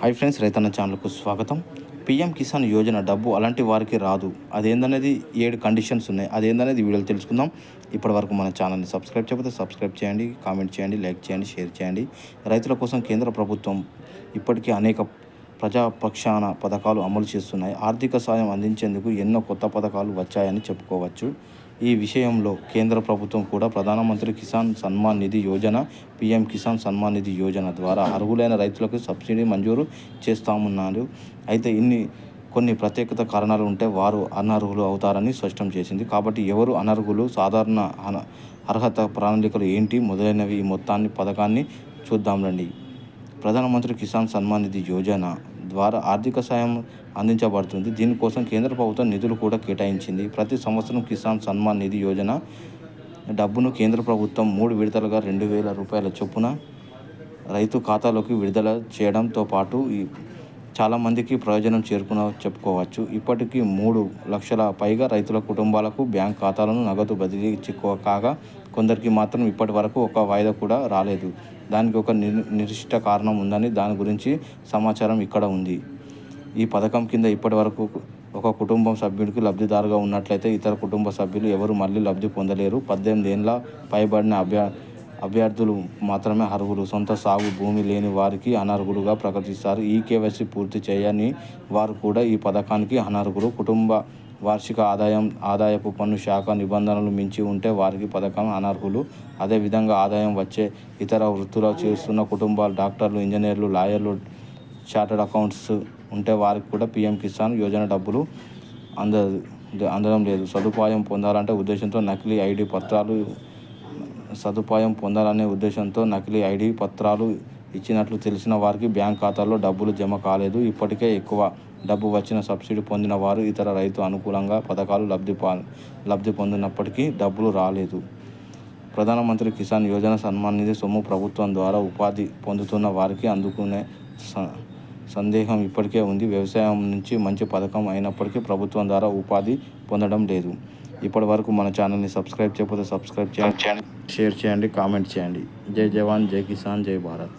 Hi friends రైతన్న ఛానల్కు స్వాగతం. పిఎం కిసాన్ యోజన డబ్బు అలాంటి వారికి రాదు. అదేందనేది ఏడు కండిషన్స్ ఉన్నాయి. అదేందనేది వీడియోలు తెలుసుకుందాం. ఇప్పటి వరకు మన ఛానల్ని సబ్స్క్రైబ్ చేయకపోతే సబ్స్క్రైబ్ చేయండి కామెంట్ చేయండి లైక్ చేయండి షేర్ చేయండి. రైతుల కోసం కేంద్ర ప్రభుత్వం ఇప్పటికే అనేక ప్రజాపక్షాన పథకాలు అమలు చేస్తున్నాయి. ఆర్థిక సాయం అందించేందుకు ఎన్నో కొత్త పథకాలు వచ్చాయని చెప్పుకోవచ్చు. ఈ విషయంలో కేంద్ర ప్రభుత్వం కూడా ప్రధానమంత్రి కిసాన్ సన్మాన్ నిధి యోజన పిఎం కిసాన్ సన్మాన్ నిధి యోజన ద్వారా అర్హులైన రైతులకు సబ్సిడీ మంజూరు చేస్తామన్నారు. అయితే ఇన్ని కొన్ని ప్రత్యేకత కారణాలు ఉంటే వారు అనర్హులు అవుతారని స్పష్టం చేసింది. కాబట్టి ఎవరు అనర్హులు సాధారణ అర్హత ప్రణాళికలు ఏంటి మొదలైనవి ఈ మొత్తాన్ని పథకాన్ని చూద్దాం రండి. ప్రధానమంత్రి కిసాన్ సన్మాన్ నిధి యోజన ద్వారా ఆర్థిక సాయం అందించబడుతుంది. దీనికోసం కేంద్ర ప్రభుత్వం నిధులు కూడా కేటాయించింది. ప్రతి సంవత్సరం కిసాన్ సన్మాన్ నిధి యోజన డబ్బును కేంద్ర ప్రభుత్వం మూడు విడతలుగా రెండు వేల రూపాయల చొప్పున రైతు ఖాతాలోకి విడుదల చేయడంతో పాటు ఈ చాలామందికి ప్రయోజనం చేరుకున్న చెప్పుకోవచ్చు. ఇప్పటికీ మూడు లక్షల పైగా రైతుల కుటుంబాలకు బ్యాంక్ ఖాతాలను నగదు బదిలీ చిక్కువ కాగా కొందరికి మాత్రం ఇప్పటి వరకు ఒక వాయిదా కూడా రాలేదు. దానికి ఒక నిర్ నిర్దిష్ట కారణం ఉందని దాని గురించి సమాచారం ఇక్కడ ఉంది. ఈ పథకం కింద ఇప్పటి వరకు ఒక కుటుంబం సభ్యుడికి లబ్ధిదారుగా ఉన్నట్లయితే ఇతర కుటుంబ సభ్యులు ఎవరు మళ్ళీ లబ్ధి పొందలేరు. పద్దెనిమిది ఏళ్ళ పైబడిన అభ్యర్థి అభ్యర్థులు మాత్రమే అర్హులు. సొంత సాగు భూమి లేని వారికి అనర్హులుగా ప్రకటిస్తారు. ఈ కేవైసీ పూర్తి చేయని వారు కూడా ఈ పథకానికి అనర్హులు. కుటుంబ వార్షిక ఆదాయం ఆదాయపు పన్ను శాఖ నిబంధనలు మించి ఉంటే వారికి పథకం అనర్హులు. అదేవిధంగా ఆదాయం వచ్చే ఇతర వృత్తులు చేస్తున్న కుటుంబాలు డాక్టర్లు ఇంజనీర్లు లాయర్లు చార్టర్డ్ అకౌంట్స్ ఉంటే వారికి కూడా పిఎం కిసాన్ యోజన డబ్బులు అంద అందడం లేదు. సదుపాయం పొందాలంటే ఉద్దేశంతో నకిలీ ఐడి పత్రాలు సదుపాయం పొందాలనే ఉద్దేశంతో నకిలీ ఐడి పత్రాలు ఇచ్చినట్లు తెలిసిన వారికి బ్యాంక్ ఖాతాల్లో డబ్బులు జమ కాలేదు. ఇప్పటికే ఎక్కువ డబ్బు వచ్చిన సబ్సిడీ పొందిన వారు ఇతర రైతు అనుకూలంగా పథకాలు లబ్ధి లబ్ధి పొందినప్పటికీ డబ్బులు రాలేదు. ప్రధానమంత్రి కిసాన్ యోజన సన్మాన్ నిధి సొమ్ము ప్రభుత్వం ద్వారా ఉపాధి పొందుతున్న వారికి అందుకునే స- సందేహం ఇప్పటికే ఉంది. వ్యవసాయం నుంచి మంచి పథకం అయినప్పటికీ ప్రభుత్వం ద్వారా ఉపాధి పొందడం లేదు. ఇప్పటి వరకు మన ఛానల్ని సబ్స్క్రైబ్ చేయకపోతే సబ్స్క్రైబ్ చేయండి. షేర్ చేయండి కామెంట్ చేయండి. జై జవాన్ జై కిసాన్ జై భారత్.